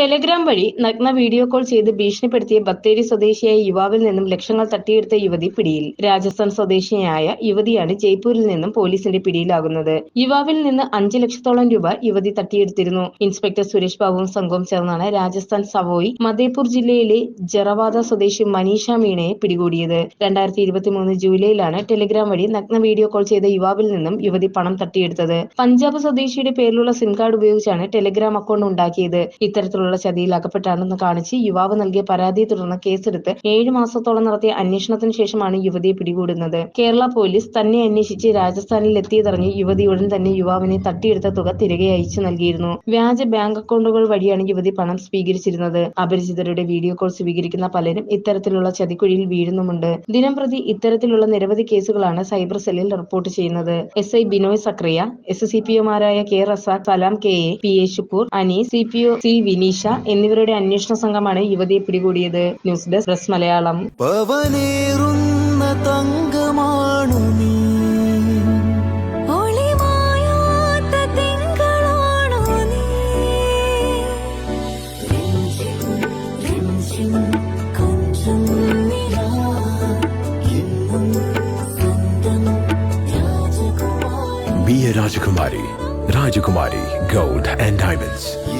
Telegram വഴി നഗ്ന video call ചെയ്ത് ഭീഷണിപ്പെടുത്തിയ ബത്തേരി സ്വദേശിയായ യുവാവിൽ നിന്നും ലക്ഷങ്ങൾ തട്ടിയെടുത്ത യുവതി പിടിയിൽ. രാജസ്ഥാൻ സ്വദേശിയായ യുവതിയാണ് ജയ്പൂരിൽ നിന്നും പോലീസിന്റെ പിടിയിലാകുന്നത്. യുവാവിൽ നിന്ന് അഞ്ച് ലക്ഷത്തോളം രൂപ യുവതി തട്ടിയെടുത്തിരുന്നു. ഇൻസ്പെക്ടർ സുരേഷ് ബാബുവും സംഘവും ചേർന്നാണ് രാജസ്ഥാൻ സവോയി മധേപൂർ ജില്ലയിലെ ജറവാദ സ്വദേശി മനീഷ മീണയെ പിടികൂടിയത്. രണ്ടായിരത്തി ഇരുപത്തിമൂന്ന് ജൂലൈയിലാണ് ടെലിഗ്രാം വഴി നഗ്ന വീഡിയോ കോൾ ചെയ്ത യുവാവിൽ നിന്നും യുവതി പണം തട്ടിയെടുത്തത്. പഞ്ചാബ് സ്വദേശിയുടെ പേരിലുള്ള സിം കാർഡ് ഉപയോഗിച്ചാണ് ടെലിഗ്രാം അക്കൗണ്ട് ഉണ്ടാക്കിയത്. ഇത്തരത്തിലുള്ള ചതിയിൽ അകപ്പെട്ടാണെന്ന് കാണിച്ച് യുവാവ് നൽകിയ പരാതിയെ തുടർന്ന് കേസെടുത്ത് ഏഴു മാസത്തോളം നടത്തിയ അന്വേഷണത്തിന് ശേഷമാണ് യുവതിയെ പിടികൂടുന്നത്. കേരള പോലീസ് തന്നെ അന്വേഷിച്ച് രാജസ്ഥാനിൽ എത്തിയതറിഞ്ഞ് യുവതി ഉടൻ തന്നെ യുവാവിനെ തട്ടിയെടുത്ത തുക തിരികെ അയച്ചു നൽകിയിരുന്നു. വ്യാജ ബാങ്ക് അക്കൗണ്ടുകൾ വഴിയാണ് യുവതി പണം സ്വീകരിച്ചിരുന്നത്. അപരിചിതരുടെ വീഡിയോ കോൾ സ്വീകരിക്കുന്ന പലരും ഇത്തരത്തിലുള്ള ചതിക്കുഴിയിൽ വീഴുന്നുമുണ്ട്. ദിനം പ്രതി ഇത്തരത്തിലുള്ള നിരവധി കേസുകളാണ് സൈബർ സെല്ലിൽ റിപ്പോർട്ട് ചെയ്യുന്നത്. S I Binoy Zakriya S C P ഒമാരായ K Razak Salam K A P A Shukkur Anees C P O C Vineesha എന്നിവരുടെ അന്വേഷണ സംഘമാണ് യുവതിയെ പിടികൂടിയത് ന്യൂസ് ഡെസ്ക് പ്രസ് മലയാളം രാജകുമാരി തങ്കമാണു നീ Be a Rajakumari. Rajakumari Gold and Diamonds.